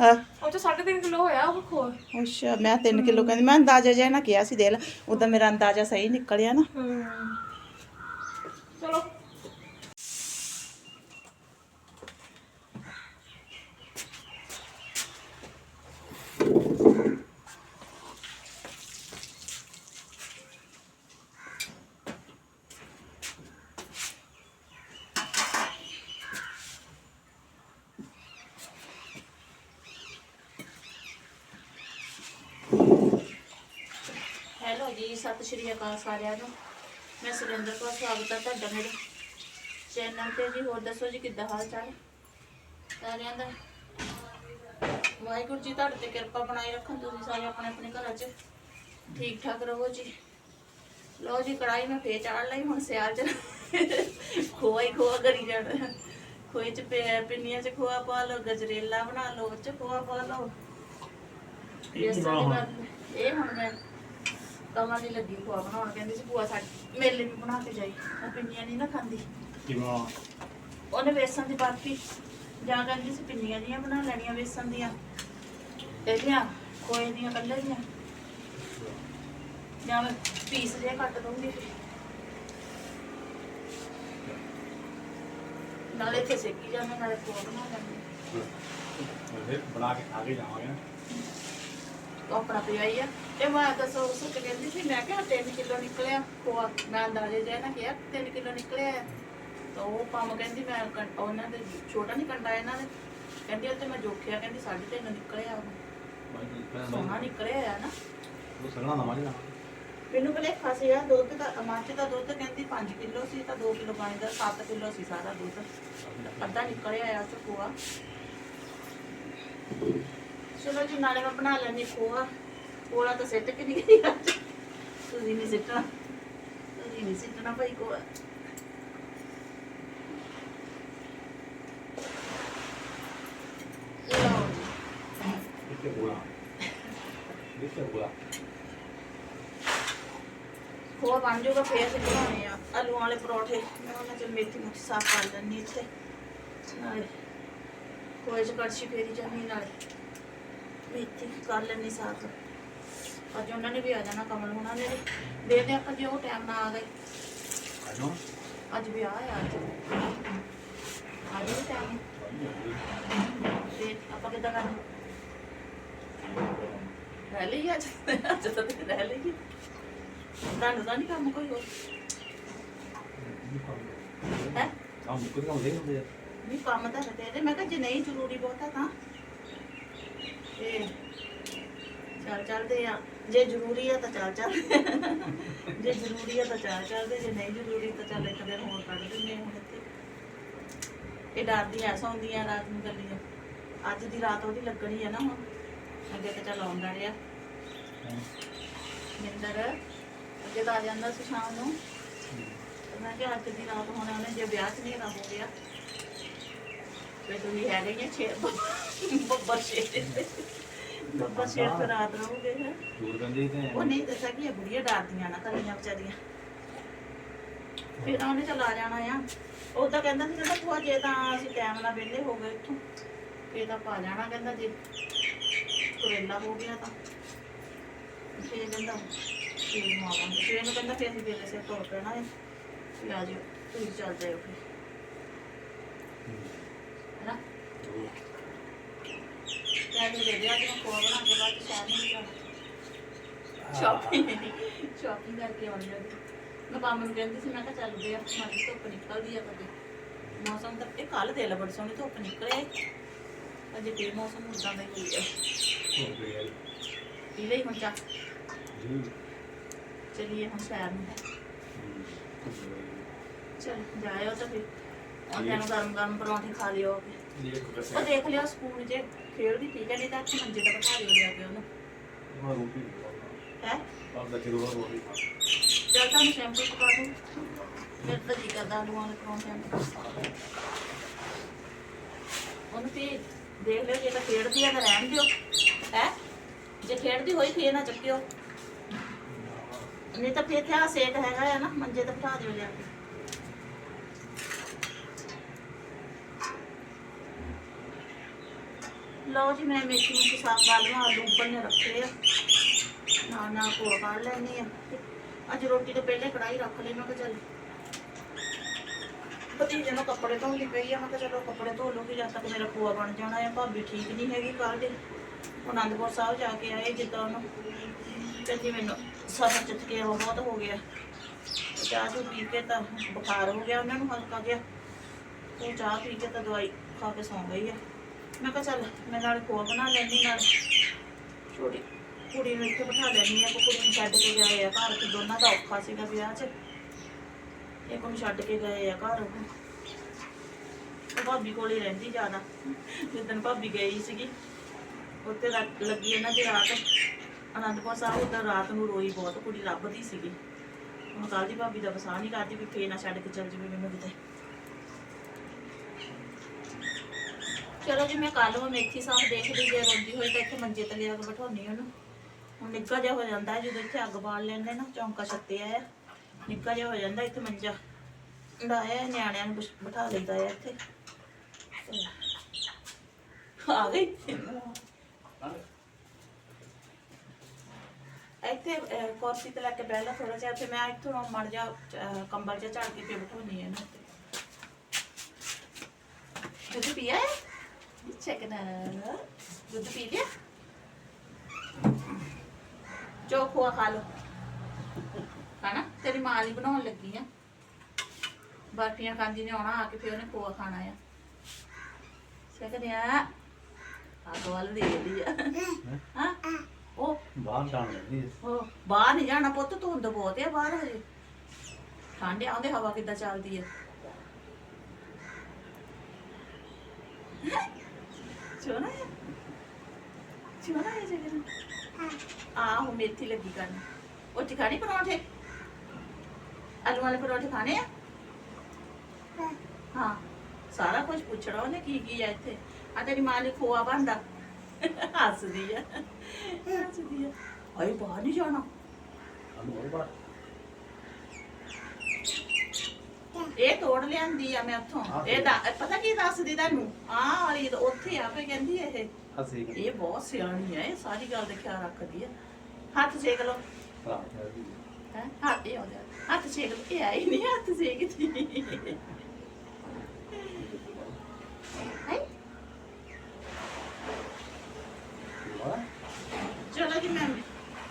ਹਾਂ। ਉਹ ਚ 3.5 ਕਿਲੋ ਹੋਇਆ ਉਹ ਖੋ ਅੱਛਾ ਮੈਂ 3 ਕਿਲੋ ਕਹਿੰਦੀ ਮੈਂ ਅੰਦਾਜ਼ਾ ਜਿਹਾ ਨਾ ਕਿਹਾ ਸੀ ਦੇ ਲੈ ਉਦੋਂ ਮੇਰਾ ਅੰਦਾਜ਼ਾ ਸਹੀ ਨਿਕਲਿਆ ਨਾ ਹੈਲੋ ਜੀ ਸਤਿ ਸ਼੍ਰੀ ਅਕਾਲ ਸਾਰਿਆਂ ਨੂੰ। ਮੈਂ ਸੁਰਿੰਦਰ ਕੌਰ ਸਵਾਗਤ ਹੈ ਤੁਹਾਡਾ ਮੇਰੇ ਚੈਨਲ ਤੇ ਜੀ। ਹੋਰ ਦੱਸੋ ਜੀ ਕਿੱਦਾਂ ਹਾਲ ਚਾਲ ਸਾਰਿਆਂ ਦਾ? ਵਾਹਿਗੁਰੂ ਜੀ ਤੁਹਾਡੇ ਤੇ ਕਿਰਪਾ ਬਣਾਈ ਰੱਖਣ। ਤੁਸੀਂ ਸਾਰੇ ਆਪਣੇ ਆਪਣੇ ਘਰਾਂ 'ਚ ਠੀਕ ਠਾਕ ਰਹੋ ਜੀ। ਲਓ ਜੀ ਕੜਾਈ ਮੈਂ ਫੇਰ ਚਾੜ ਲਈ ਹੁਣ ਸਿਆਲ 'ਚ ਖੋਆ ਹੀ ਖੋਆ ਕਰੀ ਜਾਣਾ। ਖੋਏ 'ਚ ਪਿੰਨੀਆਂ 'ਚ ਖੋਆ ਪਾ ਲਓ ਗਜਰੇਲਾ ਬਣਾ ਲਓ 'ਚ ਖੋਆ ਪਾ ਲਓ। ਇਹ ਹੁਣ ਮੈਂ ਕਮਲ ਦੀ ਲੱਗੀ ਖੋਆ ਬਣਾਉਣ। ਕਹਿੰਦੀ ਸੀ ਭੂਆ ਸਾਡੀ ਮੇਰੇ ਲਈ ਵੀ ਬਣਾ ਕੇ ਜਾਈ। ਉਹ ਪਿੰਨੀਆਂ ਨਹੀਂ ਨਾ ਖਾਂਦੀ। ਉਹਨੇ ਵੇਸਣ ਦੀ ਬਰਫੀ ਜਾਂ ਕਹਿੰਦੀ ਸੀ ਪਿੰਨੀਆਂ ਜੀਆਂ ਬਣਾ ਲੈਣੀਆਂ ਵੇਸਣ ਦੀਆਂ। ਇਹਦੀਆਂ ਕੋਈ ਦੀਆਂ ਕੱਲੇ ਦੀਆਂ। ਜਾਂ ਮੈਂ ਪੀਸ ਜੇ ਕੱਟ ਦੂੰਗੀ ਨਾਲੇ ਇੱਥੇ ਸੇਕੀ ਜਾਂਦੇ ਨਾਲੇ ਖੋਆ ਬਣਾ ਲੈਂਦੇ। ਬਣਾ ਕੇ ਖਾ ਕੇ ਜਾਵਾਂਗੇ ਆਪਣਾ ਪਿਆ ਹੀ ਆ। ਤੇ ਮੈਂ ਦੱਸੋ ਉਸ ਤੇ ਕਹਿੰਦੀ ਸੀ ਮੈਂ ਕਿਹਾ 3 ਕਿਲੋ ਨਿਕਲਿਆ। ਖੋਆ ਮੈਂ ਅੰਦਾਜ਼ੇ ਜਿਹਾ ਨਾ ਕਿਹਾ 3 ਕਿਲੋ ਨਿਕਲਿਆ। ਤਾਂ ਉਹ ਪੰਮ ਕਹਿੰਦੀ ਮੈਂ ਕੰ- ਉਹਨਾਂ ਦੇ ਛੋਟਾ ਨਹੀਂ ਕੰਡਾ ਇਹਨਾਂ ਦੇ। ਕਹਿੰਦੀ ਉਹ ਤੇ ਮੈਂ ਜੋਖਿਆ ਕਹਿੰਦੀ 3.5 ਨਿਕਲਿਆ ਉਹ। ਸੋਹਣਾ ਨਿਕਲਿਆ ਆ ਨਾ। ਉਹ ਸਰਣਾ ਨਾ ਮਾਜਣਾ ਮੈਨੂੰ ਬਲੇ ਫਸਿਆ ਦੁੱਧ ਦਾ ਅਮਾਚੇ ਦਾ ਦੁੱਧ ਕਹਿੰਦੀ 5 ਕਿਲੋ ਸੀ ਤਾਂ 2 ਕਿਲੋ ਪਾਣੀ ਦਾ 7 ਕਿਲੋ ਸੀ ਸਾਰਾ ਦੁੱਧ। ਅੱਧਾ ਨਿਕਲਿਆ ਆ ਚ ਖੋਆ ਚਲੋ ਜੀ ਨਾਲੇ ਮੈਂ ਬਣਾ ਲੈਣੀ ਖੋਆ। ਖੋਲਾ ਤਾਂ ਸਿੱਟ ਕੇ ਨਹੀਂ ਗਈ ਅੱਜ। ਤੁਸੀਂ ਨਹੀਂ ਸਿੱਟਣਾ। ਤੁਸੀਂ ਨਹੀਂ ਸਿੱਟਣਾ ਭਾਈ ਬੋਲਾ ਖੋਆ। ਬਣ ਜਾਊਗਾ ਫੇਰ ਅਸੀਂ ਬਣਾਉਣੇ ਆ ਆਲੂਆਂ ਵਾਲੇ ਪਰੌਠੇ। ਮੈਂ ਉਹਨਾਂ ਚ ਮੇਥੀ ਮੁੱਠੀ ਸਾਫ਼ ਕਰ ਲੈਣੀ ਇੱਥੇ। ਨਾਲੇ ਖੋਏ ਚ ਕੜਛੀ ਫੇਰੀ ਜਾਣੀ ਨਾਲੇ। ਮੇਥੀ ਕਰ ਲੈਣੀ ਸਾਫ਼ ਅੱਜ ਉਹਨਾਂ ਨੇ ਵੀ ਆ ਜਾਣਾ ਕਮਲ ਹੁਣਾਂ ਨੇ ਵੀ। ਦੇਖਦੇ ਆਪਾਂ ਜੇ ਉਹ ਟਾਈਮ ਨਾਲ ਆ ਗਏ। ਅੱਜ ਵੀ ਆ ਅੱਜ। ਅੱਜ ਵੀ ਟਾਈਮ ਤੇ ਆਪਾਂ ਕਿੱਦਾਂ ਕਰਨਾ ਰਹਿ ਲਈ ਅੱਜ? ਅੱਜ ਤਾਂ ਤੇ ਰਹਿ ਲਈ ਤੁਹਾਨੂੰ ਤਾਂ ਨਹੀਂ ਕੰਮ ਕੋਈ ਹੋਰ। ਹੈ? ਕੰਮ ਕੋਈ ਕੰਮ ਦੇ ਹੁੰਦੇ ਨਹੀਂ ਕੰਮ ਤਾਂ ਹੈ ਤੇ ਮੈਂ ਕਿਹਾ ਜੇ ਨਹੀਂ ਜ਼ਰੂਰੀ ਬਹੁਤਾ ਤਾਂ। ਤੇ ਚੱਲ ਚੱਲਦੇ ਆ। ਜੇ ਜ਼ਰੂਰੀ ਆ ਤਾਂ ਚੱਲ ਚੱਲ। ਜੇ ਜ਼ਰੂਰੀ ਆ ਤਾਂ ਚੱਲ ਚੱਲਦੇ ਜੇ ਨਹੀਂ ਜ਼ਰੂਰੀ ਤਾਂ ਚੱਲ ਇੱਕ ਦਿਨ ਹੋਰ ਕੱਢ ਦਿੰਦੇ ਹੁਣ ਇੱਥੇ। ਇਹ ਡਰਦੀ ਐ ਸੌਂਦੀ ਆ ਰਾਤ ਨੂੰ ਗੱਲੀ ਅੱਜ ਦੀ ਰਾਤ ਉਹਦੀ ਲੱਗਣੀ ਆ ਨਾ ਹੁਣ। ਅੱਗੇ ਤਾਂ ਚੱਲ ਆਉਂਦਾ ਰਿਹਾ। ਮਿੰਦਰ ਅੱਗੇ ਤਾਂ ਆ ਜਾਂਦਾ ਸੀ ਸ਼ਾਮ ਨੂੰ। ਤੇ ਮੈਂ ਕਿਹਾ ਅੱਜ ਦੀ ਰਾਤ ਹੁਣ ਉਹਨੇ ਜੇ ਵਿਆਹ 'ਚ ਨਹੀਂ ਨਾ ਹੋ ਗਿਆ। ਤੇ ਤੁਸੀਂ ਹੈਗੇ ਹੀ ਆ ਛੇ ਬੱਬਰ ਸ਼ੇਰ। ਬੱਬਰ ਸ਼ੇਰ ਤੇ ਰਾਤ ਰਹੋਗੇ ਹੈ। ਦੂਰ ਗੰਦੀ ਤੇ ਉਹ ਨਹੀਂ। ਦੱਸਿਆ ਕਿ ਇਹ ਬੁੜੀਆਂ ਡਰਦੀਆਂ ਨਾ ਕੱਲੀਆਂ ਵਿਚਾਰੀਆਂ। ਫਿਰ ਉਹਨੇ ਚਲਾ ਜਾਣਾ ਆ। ਉਹ ਤਾਂ ਕਹਿੰਦਾ ਸੀ ਕਹਿੰਦਾ ਭੂਆ ਜੇ ਤਾਂ ਅਸੀਂ ਟਾਈਮ ਨਾਲ ਵਿਹਲੇ ਹੋ ਗਏ ਇੱਥੋਂ ਫੇਰ ਤਾਂ ਪਾ ਜਾਣਾ ਕਹਿੰਦਾ ਜੇ। ਕਰੇਲਾ ਹੋ ਗਿਆ ਤਾਂ। ਫੇਰ ਕਹਿੰਦਾ ਫੇਰ ਨੂੰ ਆਵਾਂਗੇ ਫੇਰ ਨੂੰ ਕਹਿੰਦਾ ਫੇਰ ਅਸੀਂ ਵੇਲੇ ਸੇ ਤੁਰ ਪੈਣਾ ਹੈ ਵੀ ਆ ਜਾਓ ਤੁਸੀਂ ਚੱਲ ਜਾਇਓ ਫਿਰ। ਕਹਿੰਦੇ ਦੇ ਦਿਆ ਕਿ ਕੋਲ ਬਣਾ ਕੇ ਬਾਅਦ ਚ ਸ਼ਹਿਰ ਨੂੰ ਵੀ ਜਾਣਾ ਸ਼ਾਪਿੰਗ ਸ਼ਾਪਿੰਗ ਕਰਕੇ ਆਉਣੀ ਆ ਮੈਂ ਕੰਮ ਨੂੰ ਕਹਿੰਦੀ ਸੀ ਮੈਂ ਕਿਹਾ ਚੱਲਦੇ ਆ ਮਾੜੀ ਧੁੱਪ ਨਿਕਲਦੀ ਆ ਕਦੇ। ਮੌਸਮ ਤਾਂ ਇਹ ਕੱਲ ਦੇ ਲਾ ਬੜੀ ਸੋਹਣੀ ਧੁੱਪ ਨਿਕਲੇ। ਅਜੇ ਤੇ ਮੌਸਮ ਉਦਾਂ ਦਾ ਹੀ ਹੈ ਹੋ ਗਿਆ ਪੀ ਲਈ ਹੁਣ ਚਾਹ? ਜੀ ਚਲੀਏ ਹੁਣ ਸ਼ਹਿਰ ਨੂੰ। ਚਲ ਜਾਇਓ ਤਾਂ ਫਿਰ। ਉਹਨਾਂ ਨੂੰ ਗਰਮ ਗਰਮ ਪਰੌਂਠੇ ਖਾ ਲਿਓ। ਇਹ ਉਹ ਦੇਖ ਲਿਓ ਸਕੂਲ ਜੇ। ਖੇਡਦੀ ਠੀਕ ਹੈ ਨਹੀਂ ਤਾਂ ਇੱਥੇ ਮੰਜੇ ਤੇ ਬਿਠਾ ਲਿਓ ਲਿਆ ਕੇ ਉਹਨੂੰ। ਮੈਂ ਰੋਟੀ ਹੈ? ਆਪ ਦਾ ਕਿਰੋ ਰੋਟੀ ਖਾ ਚੱਲ ਤੁਹਾਨੂੰ ਸ਼ੈਂਪੂ ਪਾ ਦੂੰ। ਫਿਰ ਤਾਂ ਜੀ ਕਰਦਾ ਆਲੂਆਂ ਦੇ ਪਰੌਂਠਿਆਂ ਦਾ ਉਹਨੂੰ ਤੇ ਦੇਖ ਲਿਓ ਜੇ ਤਾਂ ਖੇਡਦੀ ਆ ਤਾਂ ਰਹਿਣ ਦਿਓ। ਹੈ? ਜੇ ਖੇਡਦੀ ਹੋਈ ਫੇਰ ਨਾ ਚੱਕਿਓ। ਨਹੀਂ ਤਾਂ ਫੇਰ ਥਿਆ ਸੇਕ ਹੈਗਾ ਆ ਨਾ ਮੰਜੇ ਤੇ ਬਿਠਾ ਦਿਓ ਲਿਆ ਕੇ। ਲਓ ਜੀ, ਮੈਂ ਮੇਥੀ ਨੂੰ ਸਾਗ ਕਰ ਲਵਾਂ, ਆਲੂ ਉੱਪਰ ਨੇ ਰੱਖੇ ਆ। ਨਾਲ ਨਾਲ ਕੋਲ ਕੱਢ ਲੈਣੀ ਆ। ਅੱਜ ਰੋਟੀ ਤੋਂ ਪਹਿਲੇ ਕੜਾਈ ਰੱਖ ਲਈ, ਮੈਂ ਕਿਹਾ ਚੱਲ ਭਤੀਜੇ ਨੂੰ ਕੱਪੜੇ ਧੋਣੀ ਪਈ ਆ, ਮੈਂ ਕਿਹਾ ਚਲੋ ਕੱਪੜੇ ਧੋ ਲੂਗੀ ਜਦ ਤੱਕ ਮੇਰਾ ਪੂਆ ਬਣ ਜਾਣਾ ਆ, ਭਾਬੀ ਠੀਕ ਨਹੀਂ ਹੈਗੀ ਕੱਲ ਦੇ। ਅਨੰਦਪੁਰ ਸਾਹਿਬ ਜਾ ਕੇ ਆਏ ਜਿੱਦਾਂ ਉਹਨੂੰ। ਕਹਿੰਦੀ ਮੈਨੂੰ ਸਰ ਉਹ ਬਹੁਤ ਹੋ ਗਿਆ। ਚਾਹ ਚੂ ਪੀ ਕੇ ਤਾਂ ਬੁਖਾਰ ਹੋ ਗਿਆ, ਉਹਨਾਂ ਨੂੰ ਹਲਕਾ ਜਿਹਾ। ਉਹ ਚਾਹ ਪੀ ਕੇ ਤਾਂ ਦਵਾਈ ਖਾ ਕੇ ਸੌਂ ਗਈ ਆ। ਮੈਂ ਕਿਹਾ ਚੱਲ ਮੈਂ ਨਾਲ ਖੋਆ ਬਣਾ ਲੈਣੀ ਨਾਲ। ਛੋਟੀ। ਕੁੜੀ ਨੂੰ ਇੱਥੇ ਬਿਠਾ ਲੈਣੀ ਆ ਕੁੜੀ ਨੂੰ ਛੱਡ ਕੇ ਗਏ ਆ ਘਰ ਤੇ ਦੋਨਾਂ ਦਾ ਔਖਾ ਸੀਗਾ ਵਿਆਹ 'ਚ। ਇੱਕ ਨੂੰ ਛੱਡ ਕੇ ਗਏ ਆ ਘਰ। ਉਹ ਭਾਬੀ ਕੋਲ ਹੀ ਰਹਿੰਦੀ ਜ਼ਿਆਦਾ। ਜਿੱਦਣ ਭਾਬੀ ਗਈ ਸੀਗੀ ਉੱਤੇ ਰਾਤ ਲੱਗੀ ਇਹਨਾਂ ਦੀ ਰਾਤ। ਅਨੰਦਪੁਰ ਸਾਹਿਬ ਉੱਧਰ ਰਾਤ ਨੂੰ ਰੋਈ ਬਹੁਤ ਕੁੜੀ ਲੱਭਦੀ ਸੀਗੀ। ਹੁਣ ਕੱਲ ਦੀ ਭਾਬੀ ਦਾ ਵਸਾਹ ਨਹੀਂ ਕਰਦੀ ਵੀ ਫੇਰ ਨਾ ਛੱਡ ਕੇ ਚੱਲ ਜਾਵੇ ਮੈਨੂੰ ਕਿਤੇ। ਚਲੋ ਜੀ, ਮੈਂ ਕੱਲ ਉਹ ਮੇਥੀ ਸਾਹ ਦੇਖਦੀ, ਜੇ ਰੋਂਦੀ ਹੋਈ ਤਾਂ ਇੱਥੇ ਮੰਜੇ ਤੇ ਲਿਆ ਕੇ ਬਿਠਾਉਣੀ ਉਹਨੂੰ। ਹੁਣ ਨਿੱਕਾ ਜਿਹਾ ਹੋ ਜਾਂਦਾ ਜਦੋਂ ਇੱਥੇ ਅੱਗ ਬਾਲ ਲੈਂਦੇ ਨਾ, ਚੌਂਕਾ ਛੱਤੇ ਆ। ਨਿੱਕਾ ਜਿਹਾ ਹੋ ਜਾਂਦਾ ਇੱਥੇ ਮੰਜਾ। ਡਾਇਆ ਨਿਆਣਿਆਂ ਨੂੰ ਬਿਠਾ ਲਈਦਾ ਆ ਇੱਥੇ। ਆ ਗਈ। ਇੱਥੇ ਕੁਰਸੀ ਤੇ ਲੈ ਕੇ ਬਹਿ ਲਾ ਥੋੜਾ ਜਿਹਾ, ਤੇ ਮੈਂ ਇੱਥੋਂ ਮੜ ਜਾ ਕੰਬਲ ਜਿਹਾ ਝਾੜ ਕੇ ਫੇਰ ਬਿਠਾਉਣੀ ਹੈ ਨਾ ਦੁੱਧ ਪੀਆ ਨਾ ਦੁੱਧ ਪੀ ਲਿਆ ਜੋ ਖੋਆ ਖਾ ਲੋ ਖਾਣਾ ਤੇਰੀ ਮਾਂ ਲਈ ਬਣਾਉਣ ਲੱਗੀ ਆ ਬਰਫੀਆਂ ਖਾਂਦੀ ਨੇ ਆਉਣਾ ਆ ਕੇ ਫਿਰ ਉਹਨੇ ਖੋਆ ਖਾਣਾ ਆ ਵੱਲ ਦੇ ਲਈ ਆ ਹਾਂ ਉਹ ਬਾਹਰ ਜਾਣ ਲੱਗੀ ਉਹ ਬਾਹਰ ਨਹੀਂ ਜਾਣਾ ਪੁੱਤ ਧੁੰਦ ਬਹੁਤ ਆ ਬਾਹਰ ਹਜੇ ਠੰਡ ਆਉਂਦੇ ਹਵਾ ਕਿੱਦਾਂ ਚੱਲਦੀ ਆ ਚੋਣਾ ਹੈ? ਚੋਣਾ ਹੈ ਜਗਨ ਆਹੋ ਮੇਥੀ ਲੱਗੀ ਕਰਨ। ਉਹ ਖਾਣੀ ਪਰੌਂਠੇ? ਆਲੂ ਵਾਲੇ ਪਰੌਂਠੇ ਖਾਣੇ ਆ? ਹਾਂ। ਸਾਰਾ ਕੁਝ ਪੁੱਛਣਾ ਉਹਨੇ ਕੀ ਕੀ ਆ ਇੱਥੇ। ਆ ਤੇਰੀ ਮਾਂ ਨੇ ਖੋਆ ਬੰਦਾ ਹੱਸਦੀ ਆ। ਹੱਸਦੀ ਆ। ਆਈ ਬਾਹਰ ਨਹੀਂ ਜਾਣਾ। ਹੋਰ ਬਾਹਰ ਇਹ ਤੋੜ ਲਿਆਂਦੀ ਆ ਮੈਂ ਉੱਥੋਂ। ਇਹ ਦਾ ਪਤਾ ਕੀ ਦੱਸਦੀ ਤੁਹਾਨੂੰ ਆਹ ਵਾਲੀ ਤਾਂ ਉੱਥੇ ਆ ਕੇ ਕਹਿੰਦੀ ਇਹ। ਅਸੀਂ ਇਹ ਬਹੁਤ ਸਿਆਣੀ ਹੈ ਇਹ ਸਾਰੀ ਗੱਲ ਦਾ ਖਿਆਲ ਰੱਖਦੀ ਆ। ਹੱਥ ਸੇਕ ਲਓ। ਭਰਾ ਹੈਂ? ਹੱਥ ਸੇਕ ਲਓ। ਇਹ ਆਈ ਨਹੀਂ ਹੱਥ ਸੇਕਦੀ ਹੈਂ? ਵਾਹ ਚਲੋ ਜੀ ਮੈਂ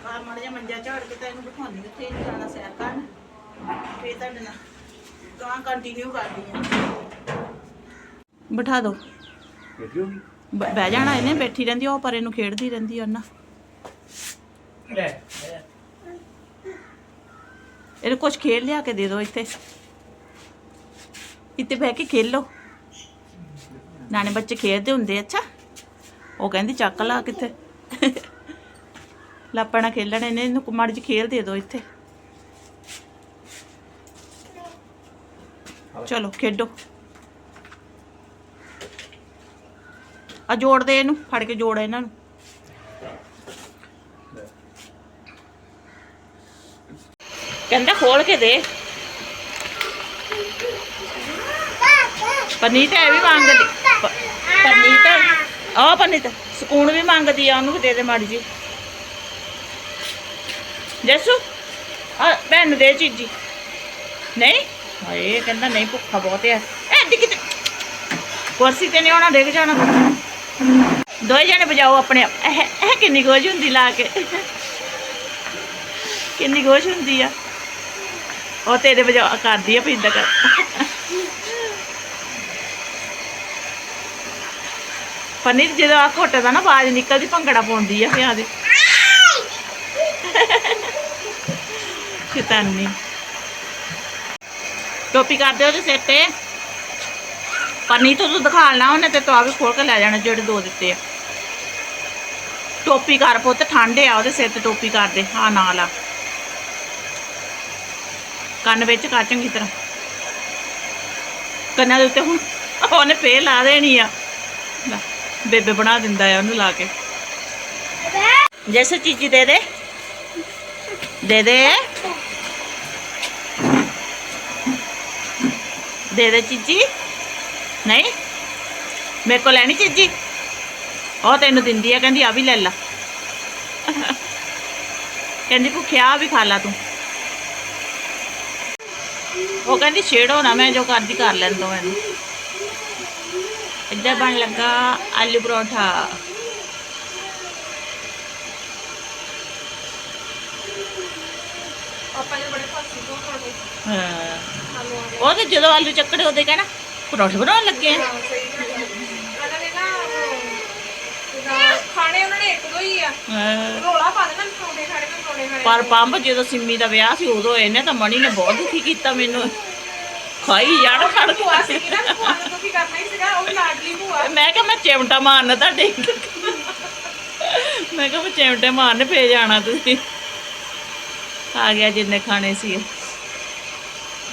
ਬਾਹਰ ਮੜ ਜਾ ਮੰਜਾ ਝਾੜ ਕੇ ਤਾਂ ਇਹਨੂੰ ਬਿਠਾਉਣੀ ਉੱਥੇ ਜਾਣਾ ਸੈਰ ਕਰਨ। ਫੇਰ ਤੁਹਾਡੇ ਨਾਲ। ਗਾਂ ਕੰਟੀਨਿਊ ਕਰਦੀ ਆ। ਬਿਠਾ ਦਿਓ ਬ- ਬਹਿ ਜਾਣਾ ਇਹਨੇ ਬੈਠੀ ਰਹਿੰਦੀ ਆ, ਉਹ ਪਰੇ ਨੂੰ ਖੇਡਦੀ ਰਹਿੰਦੀ ਆ ਉਹਨਾਂ। ਲੈ। ਇਹਨੂੰ ਕੁਝ ਖੇਡ ਲਿਆ ਕੇ ਦੇ ਦਿਓ ਇੱਥੇ। ਇੱਥੇ ਬਹਿ ਕੇ ਖੇਲੋ। ਨਾਨੇ ਬੱਚੇ ਖੇਡਦੇ ਹੁੰਦੇ ਆ, ਅੱਛਾ। ਉਹ ਕਹਿੰਦੀ ਚੱਕ ਲਾ ਕਿੱਥੇ। ਲਾਪਣਾ ਖੇਲਣ ਇਹਨੇ ਇਹਨੂੰ ਮਾੜੀ ਜਿਹੀ ਖੇਲ ਦੇ ਦਿਓ ਇੱਥੇ। ਚਲੋ, ਖੇਡੋ। ਆ ਜੋੜ ਦੇ ਇਹਨੂੰ, ਫੜ ਕੇ ਜੋੜ ਇਹਨਾਂ ਨੂੰ। ਕਹਿੰਦਾ ਖੋਲ ਕੇ ਦੇ। ਪਨੀਤ ਇਹ ਵੀ ਮੰਗਦੀ। ਪ- ਪਨੀਤ ਆ ਪਨੀਤ ਸਕੂਨ ਵੀ ਮੰਗਦੀ ਆ, ਉਹਨੂੰ ਦੇ ਦੇ ਮਾੜੀ ਜੀ ਜੈਸੂ, ਆ ਭੈਣ ਨੂੰ ਦੇ ਚੀਜੀ। ਨਹੀਂ? ਹਾਏ, ਕਹਿੰਦਾ ਨਹੀਂ, ਭੁੱਖਾ ਬਹੁਤ ਐ, ਡਿੱਗ ਤੇ ਕੁਰਸੀ ਤੇ ਨਹੀਂ ਆਉਣਾ, ਡਿੱਗ ਜਾਣਾ। ਦੋਏ ਜਣੇ ਵਜਾਓ ਆਪਣੇ ਇਹ ਇਹ ਕਿੰਨੀ ਗੋਜ ਹੁੰਦੀ ਲਾ ਕੇ। ਕਿੰਨੀ ਗੋਸ਼ ਹੁੰਦੀ ਆ। ਉਹ ਤੇਰੇ ਵਜਾ ਕਰਦੀ ਆ ਪਿੰਦਾ ਕਰ। ਪਨੀਰ ਜਦੋਂ ਆ ਘੋਟੇ ਦਾ ਨਾ ਆਵਾਜ਼ ਨਿਕਲਦੀ, ਭੰਗੜਾ ਪਾਉਂਦੀ ਆ ਪਿਆ ਦੇ। ਸ਼ੈਤਾਨੀ। ਟੋਪੀ ਕਰਦੇ ਉਹਦੇ ਸਿਰ ਤੇ। ਪਨੀ ਤੋਂ ਤੂੰ ਦਿਖਾ ਲੈਣਾ ਉਹਨੇ ਤੇ ਤਵਾ ਵੀ ਖੋਲ ਕੇ ਲੈ ਜਾਣਾ ਜਿਹੜੇ ਦੋ ਦਿੱਤੇ ਆ। ਟੋਪੀ ਕਰ ਪੁੱਤ ਠੰਡ ਆ ਉਹਦੇ ਸਿਰ ਤੇ ਟੋਪੀ ਕਰ ਦੇ ਹਾਂ ਨਾਲ ਆ। ਕੰਨ ਵਿੱਚ ਕਰ ਚੰਗੀ ਤਰ੍ਹਾਂ। ਕੰਨਾਂ ਦੇ ਉੱਤੇ ਹੁਣ ਉਹਨੇ ਫੇਰ ਲਾ ਦੇਣੀ ਆ। ਬੇਬੇ ਬਣਾ ਦਿੰਦਾ ਆ ਉਹਨੂੰ ਲਾ ਕੇ। ਜੈਸੇ ਚੀਜ਼ੀ ਦੇ ਦੇ। ਦੇ ਦੇ। ਦੇ ਦੇ ਚੀਜ਼ੀ ਨਹੀਂ ਮੇਰੇ ਕੋਲ ਲੈਣੀ ਚੀਜ਼ੀ ਉਹ ਤੈਨੂੰ ਦਿੰਦੀ ਆ ਕਹਿੰਦੀ ਆ ਵੀ ਲੈ ਲਾ। ਕਹਿੰਦੀ ਭੁੱਖਿਆ ਵੀ ਖਾ ਲਾ ਤੂੰ। ਉਹ ਕਹਿੰਦੀ ਛੇੜੋ ਨਾ ਮੈਂ ਜੋ ਕਰਦੀ ਕਰ ਲੈਣ ਦੋ ਮੈਨੂੰ ਇੱਧਰ ਬਣ ਲੱਗਾ ਆਲੂ ਪਰੌਂਠਾ। ਪਾਪਾ ਨੇ ਬੜੇ ਫਾਸੀ ਤੋਂ ਖਾਣੇ ਹਾਂ। ਉਹ ਤੇ ਜਦੋਂ ਆਲੂ ਚੱਕੜੇ ਉਹਦੇ ਕਹਿਣਾ ਪਰੌਂਠੇ ਬਣਾਉਣ ਲੱਗੇ ਆ। ਨੇ ਨਾ ਉਹ ਜਿੱਦਾਂ ਖਾਣੇ ਉਹਨਾਂ ਨੇ ਇੱਕ ਦੋ ਹੀ ਆ। ਹਾਂ। ਰੋਲਾ ਪਾ ਦੇਣਾ ਪਰੌਂਠੇ ਖਾਣੇ ਮੈਂ ਪਰੌਂਠੇ ਖਾਣੇ। ਪਰ ਪੰਪ ਜਦੋਂ ਸਿੰਮੀ ਦਾ ਵਿਆਹ ਸੀ ਉਦੋਂ ਇਹਨੇ ਤਾਂ ਮਣੀ ਨੇ ਬਹੁਤ ਦੁਖੀ ਕੀਤਾ ਮੈਨੂੰ। ਖਾਈ ਜਾਣ ਖੜ ਭੂਆ ਕੇ ਸੀ ਨਾ ਭੂਆ ਨੂੰ ਤਾਂ ਕੀ ਕਰਨਾ ਹੀ ਸੀਗਾ ਉਹ ਵੀ ਲਾਡਲੀ ਭੂਆ। ਮੈਂ ਕਿਹਾ ਮੈਂ ਚਿਮਟਾ ਮਾਰਨਾ ਤੁਹਾਡੇ ਮੈਂ ਕਿਹਾ ਮੈਂ ਚਿਮਟੇ ਮਾਰਨੇ ਫੇ ਜਾਣਾ ਤੁਸੀਂ। ਆ ਗਿਆ ਜਿੰਨੇ ਖਾਣੇ ਸੀ।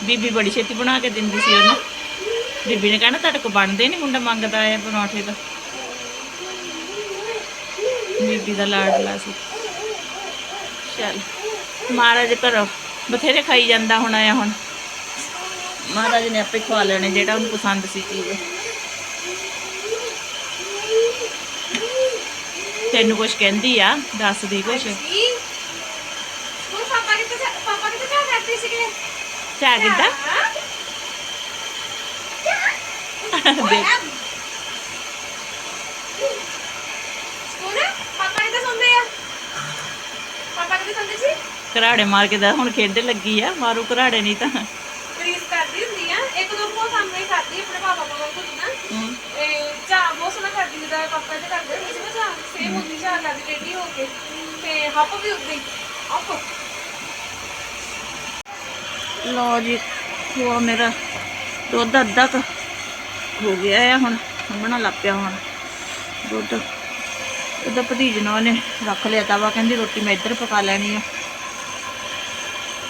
ਬੀਬੀ ਬੜੀ ਛੇਤੀ ਬਣਾ ਕੇ ਦਿੰਦੀ ਸੀ ਉਹਨੂੰ। ਬੀਬੀ ਨੇ ਕਹਿਣਾ ਤੁਹਾਡੇ ਕੋ ਬਣਦੇ ਨਹੀਂ ਮੁੰਡਾ ਮੰਗਦਾ ਆ ਪਰੌਂਠੇ ਦਾ ਬੀਬੀ ਦਾ ਲਾਡਲਾ ਸੀ। ਚੱਲ, ਮਹਾਰਾਜ ਘਰੋਂ ਬਥੇਰੇ ਖਾਈ ਜਾਂਦਾ ਹੁਣ ਆਇਆ ਹੁਣ। ਮਹਾਰਾਜ ਨੇ ਆਪੇ ਖਵਾ ਲੈਣੇ ਜਿਹੜਾ ਉਹਨੂੰ ਪਸੰਦ ਸੀ ਚੀਜ਼। ਤੈਨੂੰ ਕੁਛ ਕਹਿੰਦੀ ਆ, ਦੱਸਦੀ ਕੁਛ ਜੀ ਉਹ ਪਾਪਾ ਕਿੱਥੇ ਜਾ- ਪਾਪਾ ਕਿੱਥੇ ਜਾ ਕਰਦੇ ਸੀਗੇ ਘਰਾੜੇ ਮਾਰ ਕੇ ਦਾ ਹੁਣ ਖੇਡੇ ਲੱਗੀ ਆ ਮਾਰੂ ਘਰਾੜੇ ਨਹੀਂ ਤਾਂ ਪ੍ਰੀਤ ਕਰਦੀ ਹੁੰਦੀ ਆ ਇੱਕ ਦੋ ਬਹੁਤ ਸਾਹਮਣੇ ਕਰਦੀ ਆਪਣੇ ਪਾਪਾ ਕੋਲ ਕੁਝ ਨਾ ਇਹ ਚਾਹ ਬਹੁਤ ਸੋਹਣਾ ਕਰਦੀ ਜਿੱਦਾਂ ਪਾਪਾ ਦੇ ਕਰਦੇ ਹੁੰਦੇ ਸੀ ਨਾ ਚਾਹ ਸੇਮ ਹੁੰਦੀ ਚਾਹ ਕਰਦੀ ਟੇਢੀ ਹੋ ਕੇ ਤੇ ਹੱਪ ਵੀ ਹੀ ਹੱਪ ਲਓ ਜੀ, ਉਹ ਮੇਰਾ ਦੁੱਧ ਅੱਧਾ ਕੁ ਹੋ ਗਿਆ ਆ ਹੁਣ ਹੰਬਣਾ ਲੱਗ ਪਿਆ ਹੁਣ। ਦੁੱਧ, ਉਹਦਾ ਭਤੀਜ ਨੂੰ ਉਹਨੇ ਰੱਖ ਲਿਆ ਤਵਾ ਕਹਿੰਦੀ ਰੋਟੀ ਮੈਂ ਇੱਧਰ ਪਕਾ ਲੈਣੀ ਆ।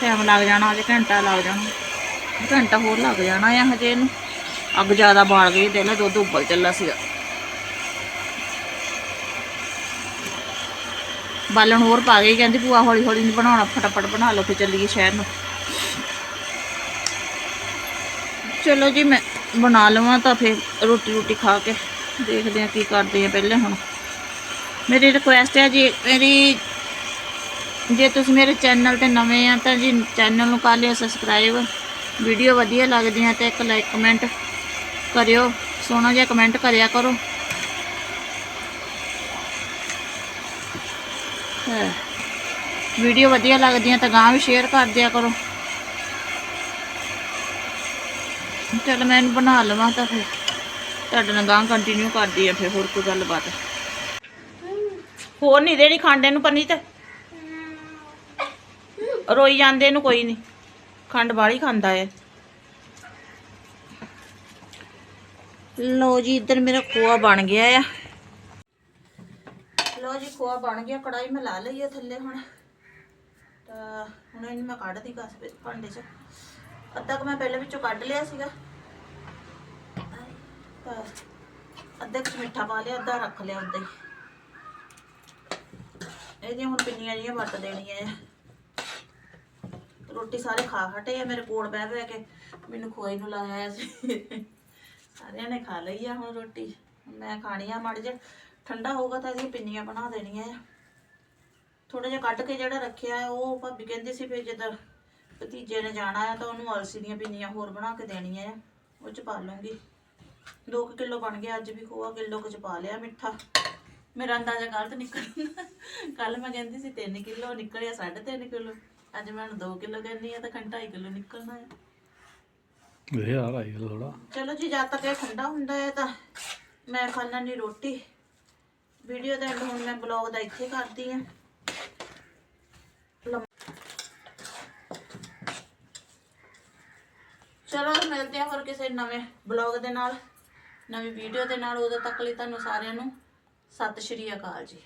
ਟਾਈਮ ਲੱਗ ਜਾਣਾ, ਹਜੇ ਘੰਟਾ ਲੱਗ ਜਾਣਾ। ਘੰਟਾ ਹੋਰ ਲੱਗ ਜਾਣਾ ਆ ਹਜੇ ਇਹਨੂੰ। ਅੱਗ ਜ਼ਿਆਦਾ ਬਾਲ ਗਈ ਦੇ ਲੈ ਦੁੱਧ ਉੱਬਲ ਚੱਲਾ ਸੀਗਾ। ਬਾਲਣ ਹੋਰ ਪਾ ਗਈ, ਕਹਿੰਦੀ ਭੂਆ ਹੌਲੀ ਹੌਲੀ ਨਹੀਂ ਬਣਾਉਣਾ, ਫਟਾਫਟ ਬਣਾ ਲਓ, ਫਿਰ ਚੱਲੀਏ ਸ਼ਹਿਰ ਨੂੰ। ਚਲੋ ਜੀ, ਮੈਂ ਬਣਾ ਲਵਾਂ ਤਾਂ ਫਿਰ ਰੋਟੀ ਰੋਟੀ ਖਾ ਕੇ ਦੇਖਦੇ ਆ ਕੀ ਕਰਦੇ ਆ ਪਹਿਲੇ ਹੁਣ। ਮੇਰੀ ਰਿਕੁਐਸਟ ਹੈ ਜੀ, ਮੇਰੀ ਜੇ ਤੁਸੀਂ ਮੇਰੇ ਚੈਨਲ ਤੇ ਨਵੇਂ ਆ ਤਾਂ ਜੀ ਚੈਨਲ ਨੂੰ ਕਰ ਲਿਓ ਸਬਸਕ੍ਰਾਈਬ ਵੀਡੀਓ ਵਧੀਆ ਲੱਗਦੀਆਂ ਤਾਂ ਇੱਕ ਲਾਈਕ ਕਮੈਂਟ ਕਰਿਓ, ਸੋਹਣਾ ਜਿਹਾ ਕਮੈਂਟ ਕਰਿਆ ਕਰੋ। ਵੀਡੀਓ ਵਧੀਆ ਲੱਗਦੀਆਂ ਤਾਂ ਗਾਂ ਵੀ ਸ਼ੇਅਰ ਕਰ ਦਿਆ ਕਰੋ। ਚਲ ਮੈਂ ਇਹਨੂੰ ਬਣਾ ਲਵਾਂ ਤਾਂ ਫਿਰ। ਤੁਹਾਡੇ ਨਾਲ ਗਾਂ ਕੰਟੀਨਿਊ ਕਰਦੀ ਆ, ਫਿਰ ਹੋਰ ਕੋਈ ਗੱਲਬਾਤ। ਹੋਰ ਨਹੀਂ ਦੇਣੀ ਖੰਡ ਇਹਨੂੰ ਪੰਨੀ ਰੋਈ ਜਾਂਦੇ ਇਹਨੂੰ ਕੋਈ ਨਹੀਂ। ਖੰਡ ਬਾਹਲੀ ਖਾਂਦਾ ਹੈ ਲੋ ਜੀ, ਇੱਧਰ ਮੇਰਾ ਖੋਆ ਬਣ ਗਿਆ ਆ। ਲੋ ਜੀ, ਖੋਆ ਬਣ ਗਿਆ ਕੜਾਈ ਮੈਂ ਲਾ ਲਈ ਆ ਥੱਲੇ ਹੁਣ। ਤਾਂ ਹੁਣ ਇਹਨੂੰ ਮੈਂ ਕੱਢਦੀ ਗਸ ਵਿੱਚ ਭਾਂਡੇ 'ਚ। ਅੱਧਾ ਕੁ ਮੈਂ ਪਹਿਲੇ ਵਿੱਚੋਂ ਕੱਢ ਲਿਆ ਸੀਗਾ। ਤਾਂ ਅੱਧੇ ਕੁ ਮਿੱਠਾ ਪਾ ਲਿਆ, ਅੱਧਾ ਰੱਖ ਲਿਆ ਉੱਦਾਂ ਇਹਦੀਆਂ ਹੁਣ ਪਿੰਨੀਆਂ ਜੀਆਂ ਵੱਟ ਦੇਣੀਆਂ ਆ। ਰੋਟੀ ਸਾਰੇ ਖਾ ਹਟੇ ਆ, ਮੇਰੇ ਕੋਲ ਬਹਿ ਬਹਿ ਕੇ ਮੈਨੂੰ ਖੋਏ ਨੂੰ ਲਾਇਆ ਸੀ। ਸਾਰਿਆਂ ਨੇ ਖਾ ਲਈ ਆ ਹੁਣ ਰੋਟੀ। ਮੈਂ ਖਾਣੀ ਆ ਮੜ ਜੇ ਠੰਡਾ ਹੋਊਗਾ ਤਾਂ ਇਹਦੀਆਂ ਪਿੰਨੀਆਂ ਬਣਾ ਦੇਣੀਆਂ ਆ। ਥੋੜਾ ਜਿਹਾ ਕੱਢ ਕੇ ਜਿਹੜਾ ਰੱਖਿਆ ਉਹ ਭਾਬੀ ਕਹਿੰਦੀ ਸੀ ਫਿਰ ਜਦੋਂ ਭਤੀਜੇ ਨੇ ਜਾਣਾ ਆ ਤਾਂ ਉਹਨੂੰ ਅਲਸੀ ਦੀਆਂ ਪਿੰਨੀਆਂ ਹੋਰ ਬਣਾ ਕੇ ਦੇਣੀਆਂ ਆ। ਉਹ ਚ ਪਾ ਲੂੰਗੀ 2 ਕਿਲੋ ਬਣ ਗਿਆ ਅੱਜ ਵੀ ਖੋਆ ਕਿਲੋ ਕੁ ਚ ਪਾ ਲਿਆ ਮਿੱਠਾ। ਮੇਰਾ ਅੰਦਾਜ਼ਾ ਗਲਤ ਨਿਕਲਦਾ ਕੱਲ ਮੈਂ ਕਹਿੰਦੀ ਸੀ 3 ਕਿਲੋ ਨਿਕਲਿਆ 3.5 ਕਿਲੋ। ਅੱਜ ਮੈਂ 2 ਕਿਲੋ ਕਹਿੰਦੀ ਆ ਤਾਂ ਘੰਟਾ 2 ਕਿਲੋ ਨਿਕਲਣਾ ਆ। ਇਹ ਆ ਰਾਈ ਥੋੜਾ ਚਲੋ ਜੀ ਜਦ ਤੱਕ ਇਹ ਠੰਡਾ ਹੁੰਦਾ ਹੈ ਤਾਂ ਮੈਂ ਖਾ ਲੈਣੀ ਰੋਟੀ। ਵੀਡੀਓ ਦਾ end ਹੁਣ ਮੈਂ ਬਲੌਗ ਦਾ ਇੱਥੇ ਕਰਦੀ ਆ ਚਲੋ ਮਿਲਦੇ ਆ ਹੋਰ ਕਿਸੇ ਨਵੇਂ ਬਲੌਗ ਦੇ ਨਾਲ, ਨਵੀਂ ਵੀਡੀਓ ਦੇ ਨਾਲ। ਉਦੋਂ ਤੱਕ ਲਈ ਤੁਹਾਨੂੰ ਸਾਰਿਆਂ ਨੂੰ ਸਤਿ ਸ਼੍ਰੀ ਅਕਾਲ ਜੀ।